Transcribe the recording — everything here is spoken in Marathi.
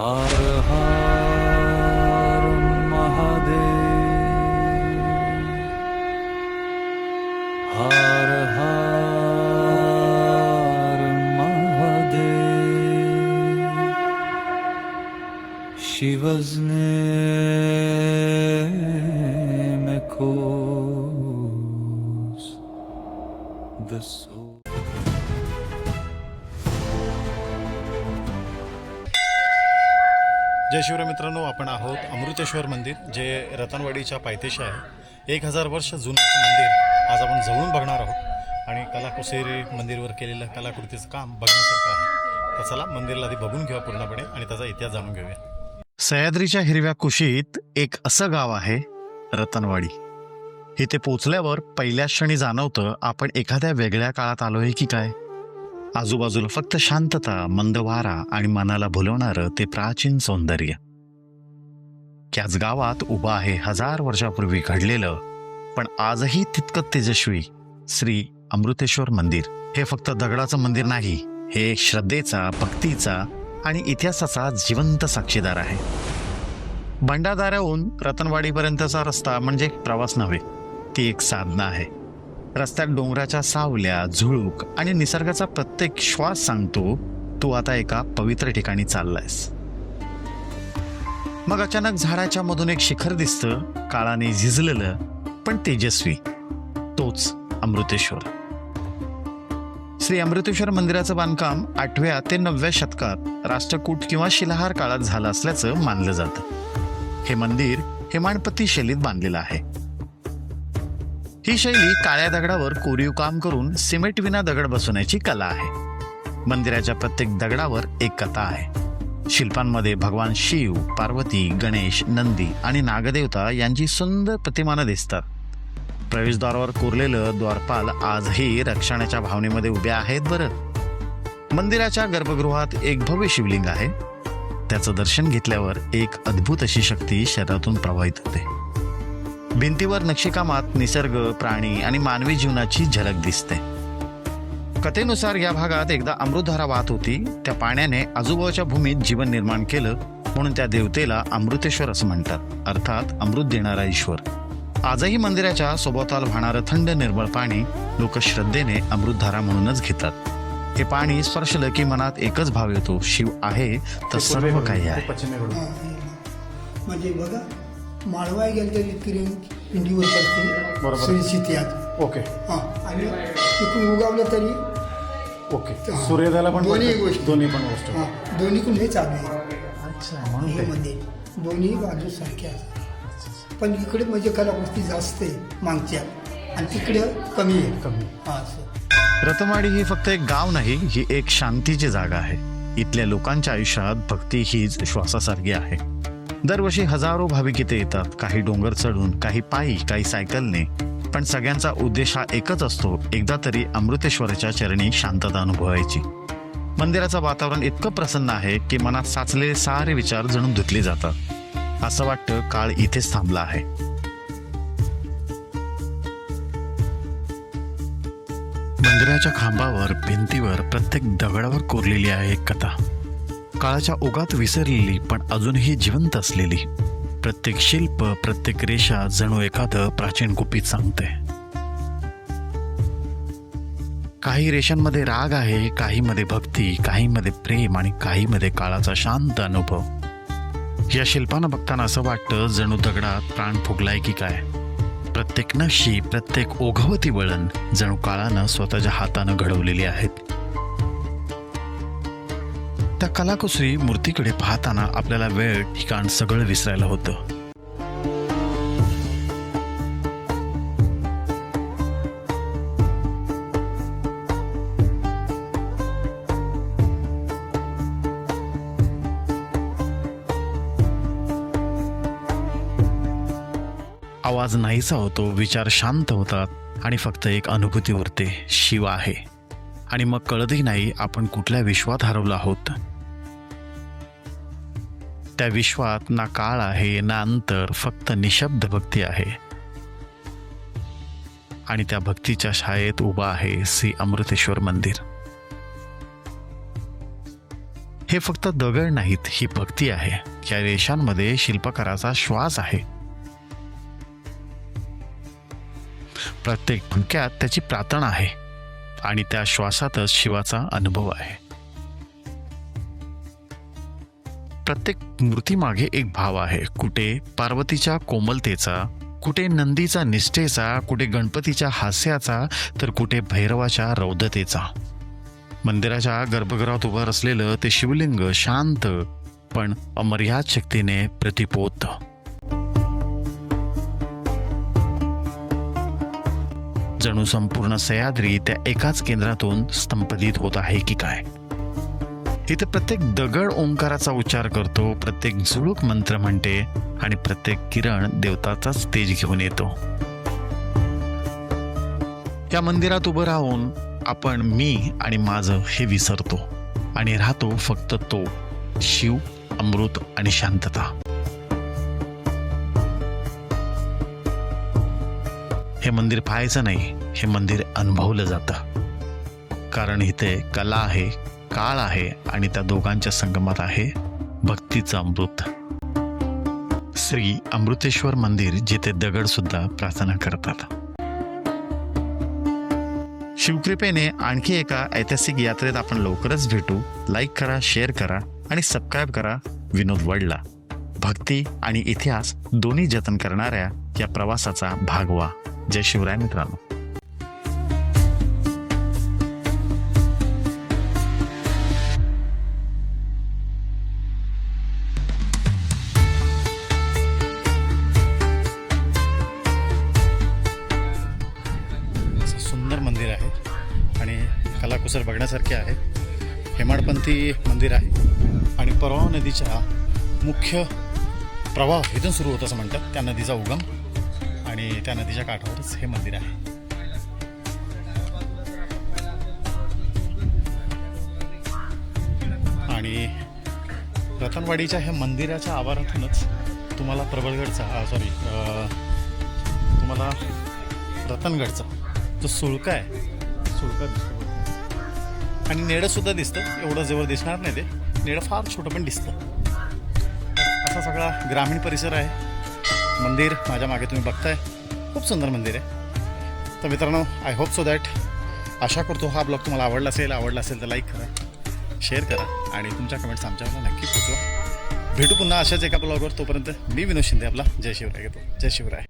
হর হর মহাদেব। হর হর মহাদেব। শিবজনে মেখো this जय शिवराय मित्रांनो आपण आहोत अमृतेश्वर मंदिर जे रतनवाडीच्या पायथ्याशी आहे. एक हजार वर्ष जुनं मंदिर आज आपण जवळून बघणार आहोत. आणि कलाकुसेरी मंदिरवर केलेलं कलाकृतीचं काम बघण्यासारखं आहे. तर चला मंदिरला आधी बघून घेऊया पूर्णपणे आणि त्याचा इतिहास जाणून घेऊया. सह्याद्रीच्या हिरव्या कुशीत एक असं गाव आहे रतनवाडी. इथे पोचल्यावर पहिल्या क्षणी जाणवतं आपण एखाद्या वेगळ्या काळात आलोय की काय? आजूबाजूला फक्त शांतता मंद वारा आणि मनाला भुलवणारं ते प्राचीन सौंदर्य. त्याच गावात उभं आहे हजार वर्षापूर्वी घडलेलं पण आजही तितकं तेजस्वी श्री अमृतेश्वर मंदिर. हे फक्त दगडाचं मंदिर नाही हे श्रद्धेचा भक्तीचा आणि इतिहासाचा जिवंत साक्षीदार आहे. भंडारदाऱ्याहून रतनवाडीपर्यंतचा रस्ता म्हणजे प्रवास नव्हे ती एक साधना आहे. रस्त्यात डोंगराच्या सावल्या झुळूक आणि निसर्गाचा प्रत्येक श्वास सांगतो तू आता एका पवित्र ठिकाणी चाललायस. मग अचानक झाडाच्या मधून एक शिखर दिसतं काळाने झिजलेलं पण तेजस्वी. तोच अमृतेश्वर. श्री अमृतेश्वर मंदिराचं बांधकाम आठव्या ते नवव्या शतकात राष्ट्रकूट किंवा शिलाहार काळात झालं असल्याचं मानलं जातं. हे मंदिर हेमाणपती शैलीत बांधलेलं आहे. ही शैली काळ्या दगडावर कोरीव काम करून सिमेंट विना दगड बसवण्याची कला आहे. मंदिराच्या प्रत्येक दगडावर एक कथा आहे. शिल्पांमध्ये भगवान शिव पार्वती गणेश नंदी आणि नागदेवता यांची सुंदर प्रतिमानं दिसतात. प्रवेशद्वारावर कोरलेलं द्वारपाल आजही रक्षणाच्या भावनेमध्ये उभे आहेत बरं. मंदिराच्या गर्भगृहात एक भव्य शिवलिंग आहे. त्याचं दर्शन घेतल्यावर एक अद्भुत अशी शक्ती शरीरातून प्रवाहित होते. भिंतीवर नक्षीकामात निसर्ग प्राणी आणि मानवी जीवनाची झलक दिसते. कथेनुसार या भागात एकदा अमृतधारा वाहत होती. त्या पाण्याने आजूबाजूच्या भूमीत जीवन निर्माण केलं म्हणून त्या देवतेला अमृतेश्वर असं म्हणतात. अर्थात अमृत देणारा ईश्वर. आजही मंदिराच्या सोबताल वाहणारं थंड निर्मळ पाणी लोक श्रद्धेने अमृतधारा म्हणूनच घेतात. हे पाणी स्पर्शलं की मनात एकच भाव येतो शिव आहे तर सर्व काही आहे. म्हणजे बघा माळवाय गेलं तरी किरण पिंडीवर बरोबर. सुनिश्चित यात ओके हा आणि तिकडून उगावलं तरी ओके हा. सूर्योदयाला पण दोन्ही पडतं. गोष्टी. दोन्ही पण गोष्ट हा दोन्हीकडून हे चालू आहे अच्छा म्हणून हे ते. मंदिर दोन्ही बाजू सारख्या आहेत. पण इकडे म्हणजे कलाकृती जास्त आहे मागच्या आणि तिकडे कमी आहे कमी. हा असं रतनवाडी ही फक्त एक गाव नाही ही एक शांतीची जागा आहे इथल्या लोकांच्या आयुष्यात भक्ती हीच श्वासासारखी आहे दरवर्षी हजारो भाविक इथे येतात. काही डोंगर चढून काही पायी काही सायकलने. पण सगळ्यांचा उद्देश हा एकच असतो एकदा तरी अमृतेश्वराच्या चरणी शांतता अनुभवायची. मंदिराचं वातावरण इतकं प्रसन्न आहे की मनात साचलेले सारे विचार जणून धुतले जातात. असं वाटतं काळ इथेच थांबला आहे. मंदिराच्या खांबावर भिंतीवर प्रत्येक दगडावर कोरलेली आहे एक कथा. काळाच्या ओघात विसरलेली पण अजूनही जिवंत असलेली. प्रत्येक शिल्प प्रत्येक रेषा जणू एखादं प्राचीन गुपित सांगते. काही रेषांमध्ये राग आहे काहीमध्ये भक्ती काहीमध्ये प्रेम आणि काहीमध्ये काळाचा शांत अनुभव. या शिल्पानं बघताना असं वाटतं जणू दगडात प्राण फुगलाय की काय? प्रत्येक नक्षी प्रत्येक ओघवती वळण जणू काळानं स्वतःच्या हातानं घडवलेली आहेत. त्या कलाकुसरी मूर्तीकडे पाहताना आपल्याला वेळ ठिकाण सगळं विसरायला होतं. आवाज नाहीसा होतो विचार शांत होतात आणि फक्त एक अनुभूती उरते शिव आहे. आणि मग कळतही नाही आपण कुठल्या विश्वात हरवलो आहोत. त्या विश्वात ना काळ आहे ना अंतर फक्त निशब्द भक्ती आहे. आणि त्या भक्तीच्या शाळेत उभा आहे श्री अमृतेश्वर मंदिर. हे फक्त दगड नाहीत ही भक्ती आहे. या रेषांमध्ये शिल्पकाराचा श्वास आहे. प्रत्येक भुंक्यात त्याची प्रार्थना आहे. आणि त्या श्वासातच शिवाचा अनुभव आहे. प्रत्येक मूर्तीमागे एक भाव आहे. कुठे पार्वतीच्या कोमलतेचा कुठे नंदीचा निष्ठेचा कुठे गणपतीच्या हास्याचा तर कुठे भैरवाच्या रौदतेचा मंदिराच्या गर्भगृहात उभं असलेलं ते शिवलिंग शांत पण अमर्याद शक्तीने प्रतिपोत. जणू संपूर्ण सह्याद्री त्या एकाच केंद्रातून स्तंपदित होत आहे की काय? इथे प्रत्येक दगड ओंकाराचा उच्चार करतो प्रत्येक झुळूक मंत्र म्हणते आणि प्रत्येक किरण देवताचाच तेज घेऊन येतो. या मंदिरात उभं राहून आपण मी आणि माझं हे विसरतो आणि राहतो फक्त तो शिव अमृत आणि शांतता. हे मंदिर पाहायचं नाही हे मंदिर अनुभवलं जातं. कारण इथे कला आहे काळ आहे आणि त्या दोघांच्या संगमात आहे भक्तीचं अमृत. श्री अमृतेश्वर मंदिर जिथे दगड सुद्धा प्रार्थना करतात. शिवकृपेने आणखी एका ऐतिहासिक यात्रेत आपण लवकरच भेटू. लाईक करा शेअर करा आणि सबस्क्राईब करा. विनोद वडला. भक्ती आणि इतिहास दोन्ही जतन करणाऱ्या या प्रवासाचा भाग व्हा. जय शिवराय मित्रांनो. सुंदर मंदिर आहे आणि कलाकुसर बघण्यासारखे आहे. हेमाडपंथी मंदिर आहे आणि परवा नदीच्या मुख्य प्रवाह इथून सुरू होत असं म्हणतात. त्या नदीचा उगम आणि त्या नदीच्या काठावरच हे मंदिर आहे. आणि रतनवाडीच्या ह्या मंदिराच्या आवारातूनच तुम्हाला प्रबळगडचा सॉरी तुम्हाला रतनगडचा जो सुळका आहे सुळका दिसतो आणि नेडं सुद्धा दिसतं एवढं जवळ दिसणार नाही ते. नेडं फार छोटं पण दिसतं. असा सगळा ग्रामीण परिसर आहे. मंदिर माझ्या मागे तुम्ही बघताय. खूप सुंदर मंदिर आहे. तर मित्रांनो आय होप सो दॅट आशा करतो हा ब्लॉग तुम्हाला आवडला असेल आवडला असेल तर लाईक करा शेअर करा आणि तुमच्या कमेंट्स आमच्यावर नक्की पोचवा. भेटू पुन्हा अशाच एका ब्लॉगवर. तोपर्यंत मी विनोद शिंदे आपला. जय शिवराय घेतो. जय शिवराय.